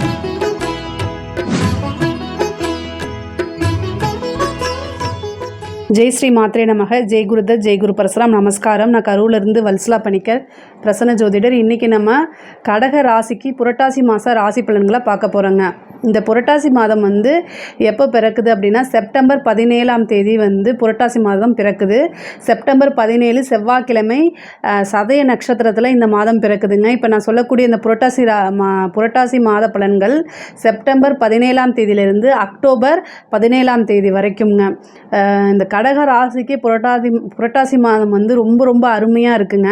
Thank you. Jai Sri Mhatre நமக. ஜெய் ஜெய்குரு ஜெய் குரு பரசுராம். நமஸ்காரம். நான் கரூர்லேருந்து வல்சலா பணிக்கர் பிரசன்ன ஜோதிடர். இன்றைக்கி நம்ம கடக ராசிக்கு புரட்டாசி மாத ராசி பலன்களை பார்க்க போகிறோங்க இந்த புரட்டாசி மாதம் வந்து எப்போ பிறக்குது அப்படின்னா செப்டம்பர் பதினேழாம் தேதி வந்து புரட்டாசி மாதம் பிறக்குது. செப்டம்பர் பதினேழு செவ்வாய்க்கிழமை சதய நட்சத்திரத்தில் இந்த மாதம் பிறக்குதுங்க. இப்போ நான் சொல்லக்கூடிய இந்த புரட்டாசி ரா மா புரட்டாசி மாத பலன்கள் செப்டம்பர் பதினேழாம் தேதியிலிருந்து அக்டோபர் பதினேழாம் தேதி வரைக்கும்ங்க. இந்த கடக ராசிக்கு புரட்டாசி புரட்டாசி மாதம் வந்து ரொம்ப ரொம்ப அருமையாக இருக்குங்க.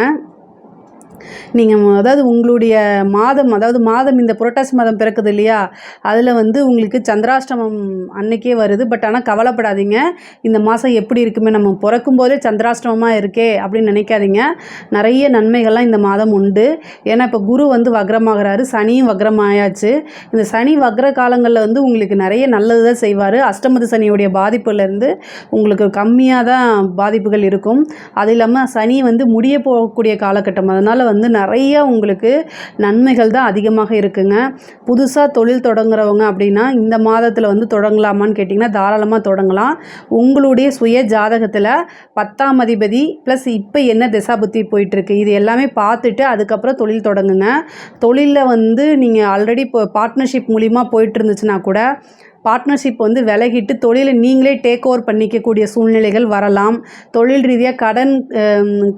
நீங்கள் அதாவது உங்களுடைய மாதம் அதாவது மாதம் இந்த புரட்டாசி மாதம் பிறக்குது இல்லையா? அதில் வந்து உங்களுக்கு சந்திராஷ்டமம் அன்னைக்கே வருது. பட் ஆனால் கவலைப்படாதீங்க. இந்த மாதம் எப்படி இருக்குமே நம்ம பிறக்கும் போதே சந்திராஷ்டமமாக இருக்கே அப்படின்னு நினைக்காதீங்க. நிறைய நன்மைகள்லாம் இந்த மாதம் உண்டு. ஏன்னா இப்போ குரு வந்து வக்ரமாகிறாரு. சனியும் வக்ரமாயாச்சு. இந்த சனி வக்ர காலங்களில் வந்து உங்களுக்கு நிறைய நல்லது தான் செய்வார். அஷ்டமது சனியுடைய பாதிப்புலேருந்து உங்களுக்கு கம்மியாக தான் பாதிப்புகள் இருக்கும். அது இல்லாமல் சனி வந்து முடிய போகக்கூடிய காலகட்டம். அதனால் வந்து நிறைய உங்களுக்கு நன்மைகள் தான் அதிகமாக இருக்குங்க. புதுசாக தொழில் தொடங்குறவங்க அப்படின்னா இந்த மாதத்தில் வந்து தொடங்கலாமான்னு கேட்டிங்கன்னா தாராளமாக தொடங்கலாம். உங்களுடைய சுய ஜாதகத்தில் பத்தாம் அதிபதி ப்ளஸ் இப்போ என்ன திசாபுத்தி போயிட்டுருக்கு இது எல்லாமே பார்த்துட்டு அதுக்கப்புறம் தொழில் தொடங்குங்க. தொழிலில் வந்து நீங்கள் ஆல்ரெடி இப்போ பார்ட்னர்ஷிப் மூலிமா போயிட்டு இருந்துச்சுன்னா கூட பார்ட்னர்ஷிப் வந்து விலகிட்டு தொழிலை நீங்களே டேக் ஓவர் பண்ணிக்கக்கூடிய சூழ்நிலைகள் வரலாம். தொழில் ரீதியாக கடன்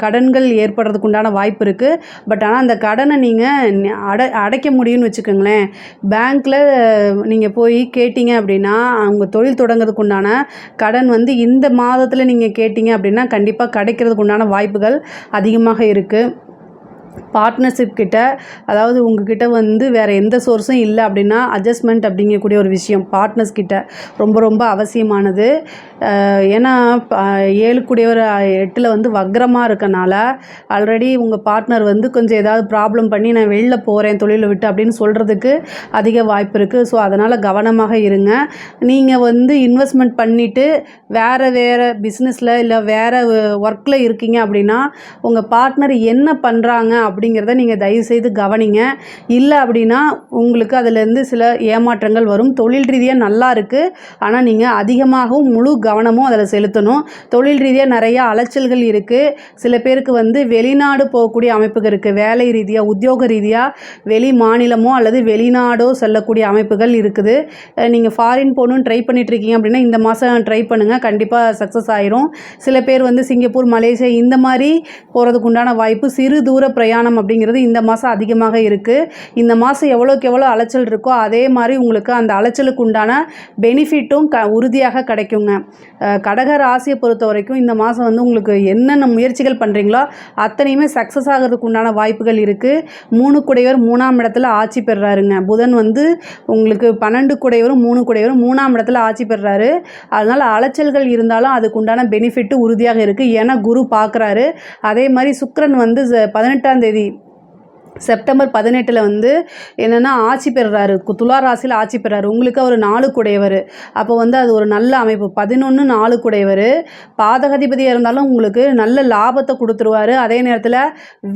கடன்கள் ஏற்படுறதுக்கு உண்டான வாய்ப்பு இருக்குது பட் ஆனால் அந்த கடனை நீங்கள் அடை அடைக்க முடியும்னு வச்சுக்கோங்களேன். பேங்க்கில் நீங்கள் போய் கேட்டிங்க அப்படின்னா அவங்க தொழில் தொடங்குறதுக்கு உண்டான கடன் வந்து இந்த மாதத்தில் நீங்கள் கேட்டிங்க அப்படின்னா கண்டிப்பாக கிடைக்கிறதுக்கு உண்டான வாய்ப்புகள் அதிகமாக இருக்குது பார்ட்னர்ஷிப் கிட்ட அதாவது உங்ககிட்ட வந்து வேறு எந்த சோர்ஸும் இல்லை அப்படின்னா அட்ஜஸ்ட்மெண்ட் அப்படிங்கக்கூடிய ஒரு விஷயம் பார்ட்னர்ஸ் கிட்ட. ரொம்ப ரொம்ப அவசியமானது. ஏன்னா ப- ஏழுக்குடையவர் எட்டில் வந்து வக்ரமாக இருக்கனால ஆல்ரெடி உங்கள் பார்ட்னர் வந்து கொஞ்சம் ஏதாவது ப்ராப்ளம் பண்ணி நான் வெளில போகிறேன் தொழிலை விட்டு அப்படின்னு சொல்கிறதுக்கு அதிக வாய்ப்பு இருக்குது ஸோ அதனால் கவனமாக இருங்க. நீங்கள் வந்து இன்வெஸ்ட்மெண்ட் பண்ணிவிட்டு வேறு வேறு பிஸ்னஸில் இல்லை வேறு ஒர்க்கில் இருக்கீங்க அப்படின்னா உங்கள் பார்ட்னர் என்ன பண்ணுறாங்க அப்படி அப்படிங்கிறத நீங்கள் தயவுசெய்து கவனிங்க. இல்லை அப்படின்னா உங்களுக்கு அதுலேருந்து சில ஏமாற்றங்கள் வரும். தொழில் ரீதியாக நல்லா இருக்குது ஆனால் நீங்கள் அதிகமாகவும் முழு கவனமும் அதில் செலுத்தணும். தொழில் ரீதியாக நிறைய அலைச்சல்கள் இருக்குது சில பேருக்கு வந்து வெளிநாடு போகக்கூடிய அமைப்புகள் இருக்குது வேலை ரீதியாக உத்தியோக ரீதியாக வெளி மாநிலமோ அல்லது வெளிநாடோ செல்லக்கூடிய அமைப்புகள் இருக்குது. நீங்கள் ஃபாரின் போகணும்னு ட்ரை பண்ணிட்டு இருக்கீங்க அப்படின்னா இந்த மாதம் ட்ரை பண்ணுங்கள் கண்டிப்பாக சக்ஸஸ் ஆயிரும். சில பேர் வந்து சிங்கப்பூர் மலேசியா இந்த மாதிரி போகிறதுக்கு உண்டான வாய்ப்பு சிறு தூர பிரயாணம் அப்படிங்கிறது இந்த மாதம் அதிகமாக இருக்குது இந்த மாதம் எவ்வளோக்கு எவ்வளோ அலைச்சல் இருக்கோ அதே மாதிரி உங்களுக்கு அந்த அலைச்சலுக்கு உண்டான பெனிஃபிட்டும் க உறுதியாக கிடைக்குங்க. கடக ராசியை பொறுத்த வரைக்கும் இந்த மாதம் வந்து உங்களுக்கு என்னென்ன முயற்சிகள் பண்ணுறீங்களோ அத்தனையுமே சக்ஸஸ் ஆகிறதுக்கு உண்டான வாய்ப்புகள் இருக்குது மூணு குடையவர் மூணாம் இடத்துல ஆட்சி பெறுறாருங்க புதன் வந்து உங்களுக்கு பன்னெண்டு குடையவரும் மூணு குடையவரும் மூணாம் இடத்துல ஆட்சி பெறுறாரு அதனால் அலைச்சல்கள் இருந்தாலும் அதுக்கு உண்டான பெனிஃபிட்டு உறுதியாக இருக்குது ஏன்னா குரு பார்க்குறாரு அதே மாதிரி சுக்ரன் வந்து பதினெட்டாம் தேதி செப்டம்பர் பதினெட்டில் வந்து என்னென்னா ஆட்சி பெறுறாரு. துலா ராசியில் ஆட்சி பெறாரு. உங்களுக்கு அவர் நாலு குடையவர். அப்போ வந்து அது ஒரு நல்ல அமைப்பு. பதினொன்று நாலு குடையவர். பாதகதிபதியாக இருந்தாலும் உங்களுக்கு நல்ல லாபத்தை கொடுத்துருவாரு. அதே நேரத்தில்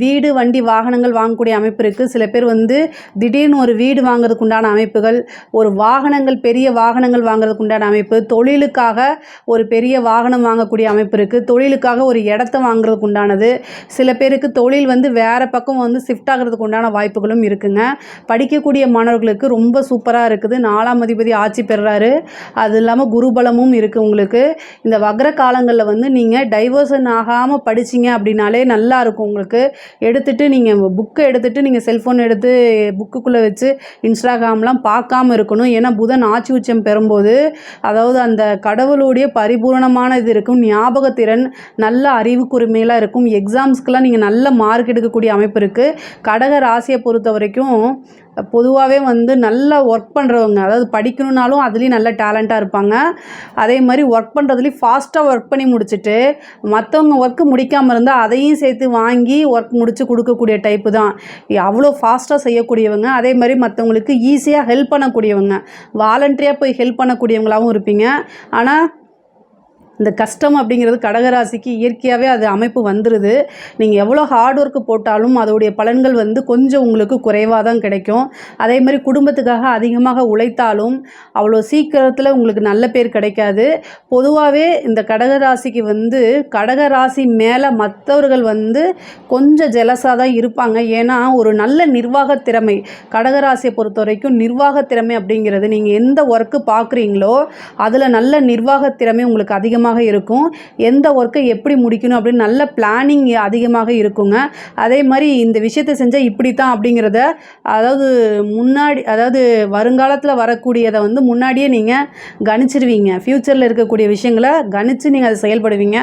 வீடு வண்டி வாகனங்கள் வாங்கக்கூடிய அமைப்பு இருக்குது சில பேர் வந்து திடீர்னு ஒரு வீடு வாங்குறதுக்கு உண்டான அமைப்புகள் ஒரு வாகனங்கள் பெரிய வாகனங்கள் வாங்குறதுக்கு உண்டான அமைப்பு தொழிலுக்காக ஒரு பெரிய வாகனம் வாங்கக்கூடிய அமைப்பு இருக்குது தொழிலுக்காக ஒரு இடத்த வாங்குறதுக்கு உண்டானது. சில பேருக்கு தொழில் வந்து வேறு பக்கம் வந்து ஷிஃப்ட் ஆகிறதுக்கு உண்டான வாய்ப்புகளும் இருக்குங்க. படிக்கக்கூடிய மாணவர்களுக்கு ரொம்ப சூப்பராக இருக்குது. நாலாம் அதிபதி ஆட்சி பெறுறாரு அது இல்லாமல் குருபலமும் இருக்குது உங்களுக்கு. இந்த வக்ர காலங்களில் வந்து நீங்கள் டைவர்ஷன் ஆகாமல் படிச்சீங்க அப்படின்னாலே நல்லா இருக்கும் உங்களுக்கு. எடுத்துகிட்டு நீங்கள் புக்கை எடுத்துகிட்டு நீங்கள் செல்ஃபோன் எடுத்து புக்குக்குள்ளே வச்சு இன்ஸ்டாகிராம்லாம் பார்க்காம இருக்கணும். ஏன்னா புதன் ஆட்சி உச்சம் பெறும்போது அதாவது அந்த கடவுளுடைய பரிபூரணமான இது இருக்கும். ஞாபகத்திறன் நல்ல அறிவு இருக்கும். எக்ஸாம்ஸ்க்கெலாம் நீங்கள் நல்ல மார்க் எடுக்கக்கூடிய அமைப்பு இருக்குது கடக ராசியை பொறுத்த வரைக்கும் பொதுவாகவே வந்து நல்லா ஒர்க் பண்ணுறவங்க அதாவது படிக்கணுன்னாலும் அதுலேயும் நல்ல டேலண்ட்டாக இருப்பாங்க. அதே மாதிரி ஒர்க் பண்ணுறதுலேயும் ஃபாஸ்ட்டாக ஒர்க் பண்ணி முடிச்சுட்டு மற்றவங்க ஒர்க்கு முடிக்காமல் இருந்தால் அதையும் சேர்த்து வாங்கி ஒர்க் முடித்து கொடுக்கக்கூடிய டைப்பு தான். அவ்வளோ ஃபாஸ்ட்டாக செய்யக்கூடியவங்க அதே மாதிரி மற்றவங்களுக்கு ஈஸியாக ஹெல்ப் பண்ணக்கூடியவங்க வாலண்டரியாக போய் ஹெல்ப் பண்ணக்கூடியவங்களாகவும் இருப்பீங்க. ஆனால் இந்த கஷ்டம் அப்படிங்கிறது கடகராசிக்கு இயற்கையாகவே அது அமைப்பு வந்துடுது நீங்கள் எவ்வளோ ஹார்ட் ஒர்க்கு போட்டாலும் அதோடைய பலன்கள் வந்து கொஞ்சம் உங்களுக்கு குறைவாக தான் கிடைக்கும். அதே மாதிரி குடும்பத்துக்காக அதிகமாக உழைத்தாலும் அவ்வளோ சீக்கிரத்தில் உங்களுக்கு நல்ல பேர் கிடைக்காது. பொதுவாகவே இந்த கடகராசிக்கு வந்து கடகராசி மேலே மற்றவர்கள் வந்து கொஞ்சம் ஜெலஸாக தான் இருப்பாங்க. ஏன்னா ஒரு நல்ல நிர்வாக திறமை கடகராசியை பொறுத்த வரைக்கும் நிர்வாக திறமை அப்படிங்கிறது நீங்கள் எந்த ஒர்க்கு பார்க்குறீங்களோ அதில் நல்ல நிர்வாக திறமை உங்களுக்கு அதிகமாக இருக்கும். எந்த ஒர்க்கை எப்படி முடிக்கணும் அப்படின்னு நல்ல பிளானிங் அதிகமாக இருக்குங்க. அதே மாதிரி இந்த விஷயத்தை செஞ்சால் இப்படி தான் அப்படிங்கிறத அதாவது முன்னாடி அதாவது வருங்காலத்தில் வரக்கூடியதை வந்து முன்னாடியே நீங்கள் கணிச்சிருவீங்க. ஃப்யூச்சரில் இருக்கக்கூடிய விஷயங்களை கணிச்சு நீங்கள் அதை செயல்படுவீங்க.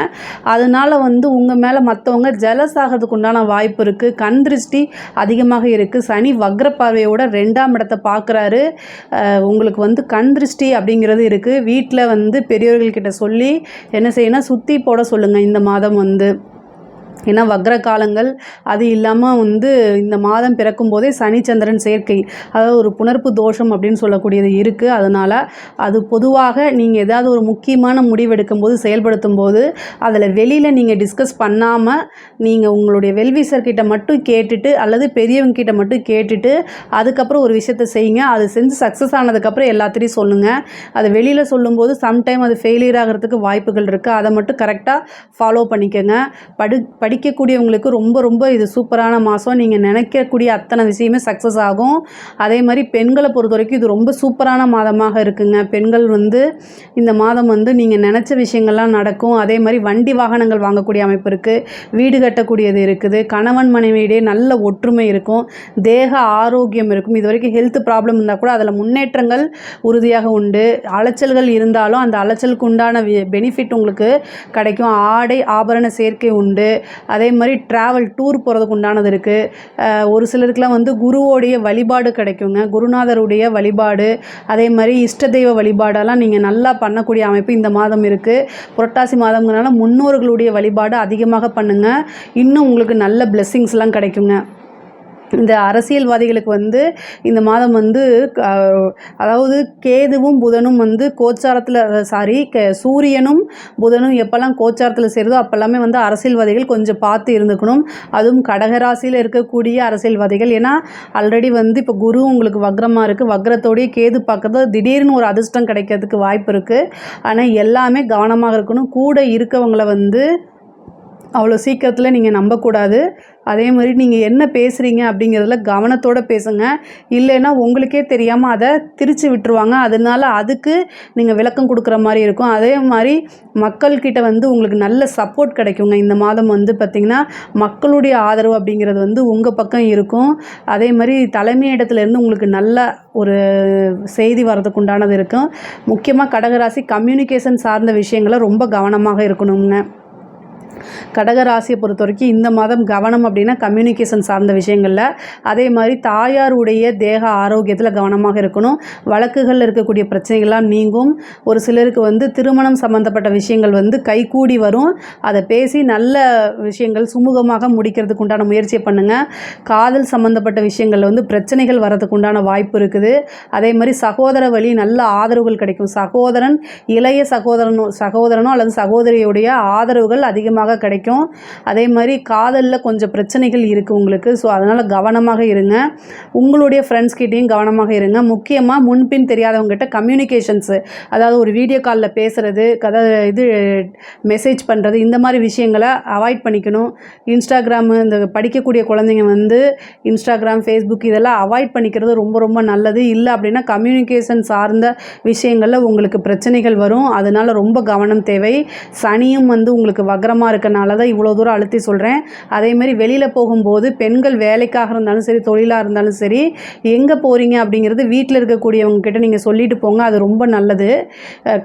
அதனால வந்து உங்கள் மேலே மற்றவங்க ஜெலஸ் ஆகிறதுக்கு உண்டான வாய்ப்பு இருக்குது கண் திருஷ்டி அதிகமாக இருக்குது சனி வக்ர பார்வையோட ரெண்டாம் இடத்தை பார்க்குறாரு. உங்களுக்கு வந்து கண் திருஷ்டி அப்படிங்கிறது இருக்குது வீட்டில் வந்து பெரியவர்கள்கிட்ட சொல்லி என்ன செய்யணும் சுற்றி போட சொல்லுங்கள் இந்த மாதம் வந்து ஏன்னா வக்ர காலங்கள் அது இல்லாமல் வந்து இந்த மாதம் பிறக்கும் போதே சனிச்சந்திரன் சேர்க்கை. அதாவது ஒரு புணர்ப்பு தோஷம் அப்படின்னு சொல்லக்கூடியது இருக்குது அதனால் அது பொதுவாக நீங்கள் ஏதாவது ஒரு முக்கியமான முடிவெடுக்கும் போது செயல்படுத்தும் போது அதில் வெளியில் நீங்கள் டிஸ்கஸ் பண்ணாமல் நீங்கள் உங்களுடைய வெல்விசர்கிட்ட மட்டும் கேட்டுட்டு அல்லது பெரியவங்க கிட்ட மட்டும் கேட்டுட்டு அதுக்கப்புறம் ஒரு விஷயத்தை செய்யுங்க. அது செஞ்சு சக்ஸஸ் ஆனதுக்கப்புறம் எல்லாத்திலையும் சொல்லுங்கள் அது வெளியில் சொல்லும்போது சம்டைம் அது ஃபெயிலியர் ஆகிறதுக்கு வாய்ப்புகள் இருக்குது அதை மட்டும் கரெக்டாக ஃபாலோ பண்ணிக்கோங்க. படு படிக்கக்கூடியவங்களுக்கு ரொம்ப ரொம்ப இது சூப்பரான மாதம் நீங்கள் நினைக்கக்கூடிய அத்தனை விஷயமே சக்ஸஸ் ஆகும். அதே மாதிரி பெண்களை பொறுத்த வரைக்கும் இது ரொம்ப சூப்பரான மாதமாக இருக்குங்க. பெண்கள் வந்து இந்த மாதம் வந்து நீங்கள் நினச்ச விஷயங்கள்லாம் நடக்கும். அதே மாதிரி வண்டி வாகனங்கள் வாங்கக்கூடிய அமைப்பு இருக்குது வீடு கட்டக்கூடியது இருக்குது. கணவன் மனைவியிடையே நல்ல ஒற்றுமை இருக்கும். தேக ஆரோக்கியம் இருக்கும். இது வரைக்கும் ஹெல்த் ப்ராப்ளம் இருந்தால் கூட அதில் முன்னேற்றங்கள் உறுதியாக உண்டு. அலைச்சல்கள் இருந்தாலும் அந்த அலைச்சலுக்கு உண்டான பெனிஃபிட் உங்களுக்கு கிடைக்கும். ஆடை ஆபரண சேர்க்கை உண்டு. அதே மாதிரி ட்ராவல் டூர் போகிறதுக்கு உண்டானது இருக்குது ஒரு சிலருக்குலாம் வந்து குருவோடைய வழிபாடு கிடைக்குங்க. குருநாதருடைய வழிபாடு அதே மாதிரி இஷ்ட தெய்வ வழிபாடெல்லாம் நீங்கள் நல்லா பண்ணக்கூடிய அமைப்பு இந்த மாதம் இருக்குது புரட்டாசி மாதங்கிறனால முன்னோர்களுடைய வழிபாடு அதிகமாக பண்ணுங்கள் இன்னும் உங்களுக்கு நல்ல பிளெஸ்ஸிங்ஸ்லாம் கிடைக்குங்க. இந்த அரசியல்வாதிகளுக்கு வந்து இந்த மாதம் வந்து அதாவது கேதுவும் புதனும் வந்து கோச்சாரத்தில் சாரி சூரியனும் புதனும் எப்போல்லாம் கோச்சாரத்தில் சேருதோ அப்போல்லாமே வந்து அரசியல்வாதிகள் கொஞ்சம் பார்த்து இருந்துக்கணும். அதுவும் கடகராசியில் இருக்கக்கூடிய அரசியல்வாதிகள். ஏன்னா ஆல்ரெடி வந்து இப்போ குரு உங்களுக்கு வக்ரமாக இருக்குது வக்ரத்தோடைய கேது பார்க்குறது திடீர்னு ஒரு அதிர்ஷ்டம் கிடைக்கிறதுக்கு வாய்ப்பு இருக்குது ஆனால் எல்லாமே கவனமாக இருக்கணும். கூட இருக்கவங்களை வந்து அவ்வளோ சீக்கிரத்தில் நீங்கள் நம்பக்கூடாது. அதே மாதிரி நீங்கள் என்ன பேசுகிறீங்க அப்படிங்கிறதுல கவனத்தோடு பேசுங்க. இல்லைன்னா உங்களுக்கே தெரியாமல் அதை திரிச்சு விட்டுருவாங்க. அதனால அதுக்கு நீங்கள் விளக்கம் கொடுக்குற மாதிரி இருக்கும். அதே மாதிரி மக்கள்கிட்ட வந்து உங்களுக்கு நல்ல சப்போர்ட் கிடைக்குங்க. இந்த மாதம் வந்து பார்த்திங்கன்னா மக்களுடைய ஆதரவு அப்படிங்கிறது வந்து உங்கள் பக்கம் இருக்கும். அதே மாதிரி தலைமை இடத்துலேருந்து உங்களுக்கு நல்ல ஒரு செய்தி வர்றதுக்கு உண்டானது இருக்கும். முக்கியமாக கடகராசி கம்யூனிகேஷன் சார்ந்த விஷயங்களை ரொம்ப கவனமாக இருக்கணுங்க. கடக ராசியை பொறுத்த வரைக்கும் இந்த மாதம் கவனம் அப்படின்னா கம்யூனிகேஷன் சார்ந்த விஷயங்களில். அதே மாதிரி தாயாருடைய தேக ஆரோக்கியத்தில் கவனமாக இருக்கணும். வழக்குகளில் இருக்கக்கூடிய பிரச்சனைகள்லாம் நீங்கும். ஒரு சிலருக்கு வந்து திருமணம் சம்மந்தப்பட்ட விஷயங்கள் வந்து கைகூடி வரும். அதை பேசி நல்ல விஷயங்கள் சுமூகமாக முடிக்கிறதுக்கு உண்டான முயற்சியை பண்ணுங்கள் காதல் சம்மந்தப்பட்ட விஷயங்களில் வந்து பிரச்சனைகள் வரதுக்கு உண்டான வாய்ப்பு இருக்குது. அதே மாதிரி சகோதர வழி நல்ல ஆதரவுகள் கிடைக்கும். சகோதரன் இளைய சகோதரனோ சகோதரனோ அல்லது சகோதரியுடைய ஆதரவுகள் அதிகமாக கிடைக்கும். அதே மாதிரி காதலில் கொஞ்சம் பிரச்சனைகள் இருக்குது உங்களுக்கு. ஸோ அதனால் கவனமாக இருங்க. உங்களுடைய ஃப்ரெண்ட்ஸ் கிட்டேயும் கவனமாக இருங்க. முக்கியமாக முன்பின் தெரியாதவங்ககிட்ட கம்யூனிகேஷன்ஸு அதாவது ஒரு வீடியோ காலில் பேசுகிறது கதை இது மெசேஜ் பண்ணுறது இந்த மாதிரி விஷயங்களை அவாய்ட் பண்ணிக்கணும். இன்ஸ்டாகிராமு இந்த படிக்கக்கூடிய குழந்தைங்க வந்து இன்ஸ்டாகிராம் ஃபேஸ்புக் இதெல்லாம் அவாய்ட் பண்ணிக்கிறது ரொம்ப ரொம்ப நல்லது. இல்லை அப்படின்னா கம்யூனிகேஷன் சார்ந்த விஷயங்களில் உங்களுக்கு பிரச்சனைகள் வரும். அதனால் ரொம்ப கவனம் தேவை. சனியும் வந்து உங்களுக்கு வக்ரமாக இருக்கனால தான் இவ்வளோ தூரம் அழுத்தி சொல்கிறேன் அதேமாதிரி வெளியில் போகும்போது பெண்கள் வேலைக்காக இருந்தாலும் சரி தொழிலாக இருந்தாலும் சரி எங்கே போகிறீங்க அப்படிங்கிறது வீட்டில் இருக்கக்கூடியவங்க கிட்ட நீங்கள் சொல்லிட்டு போங்க. அது ரொம்ப நல்லது.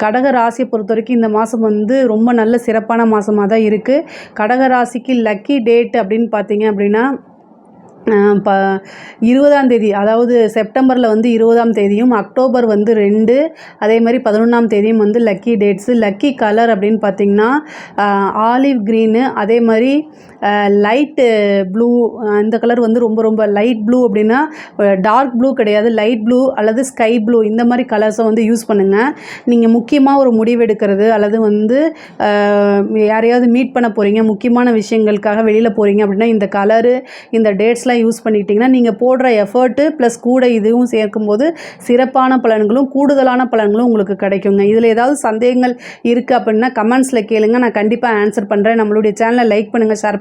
கடக ராசியை பொறுத்த வரைக்கும் இந்த மாதம் வந்து ரொம்ப நல்ல சிறப்பான மாதமாக தான் இருக்குது கடக ராசிக்கு லக்கி டேட் அப்படின்னு பார்த்தீங்க அப்படின்னா ப இருபதாம் தேதி அதாவது செப்டம்பரில் வந்து இருபதாம் தேதியும் அக்டோபர் வந்து ரெண்டு அதே மாதிரி பதினொன்றாம் தேதியும் வந்து லக்கி டேட்ஸு. லக்கி கலர் அப்படின்னு பார்த்தீங்கன்னா ஆலிவ் க்ரீனு அதே மாதிரி லைட்டு ப்ளூ இந்த கலர் வந்து ரொம்ப ரொம்ப லைட் ப்ளூ அப்படின்னா டார்க் ப்ளூ கிடையாது. லைட் ப்ளூ அல்லது ஸ்கை ப்ளூ இந்த மாதிரி கலர்ஸை வந்து யூஸ் பண்ணுங்கள் நீங்கள் முக்கியமாக ஒரு முடிவு எடுக்கிறது அல்லது வந்து யாரையாவது மீட் பண்ண போகிறீங்க முக்கியமான விஷயங்களுக்காக வெளியில் போகிறீங்க அப்படின்னா இந்த கலரு இந்த டேட்ஸ்லாம் யூஸ் பண்ணிக்கிட்டிங்கன்னா நீங்கள் போடுற எஃபர்ட்டு ப்ளஸ் கூட இதுவும் சேர்க்கும்போது சிறப்பான பலன்களும் கூடுதலான பலன்களும் உங்களுக்கு கிடைக்குங்க. இதில் ஏதாவது சந்தேகங்கள் இருக்குது அப்படின்னா கமெண்ட்ஸில் கேளுங்க. நான் கண்டிப்பாக ஆன்சர் பண்ணுறேன் நம்மளுடைய சேனலை லைக் பண்ணுங்கள் ஷேர்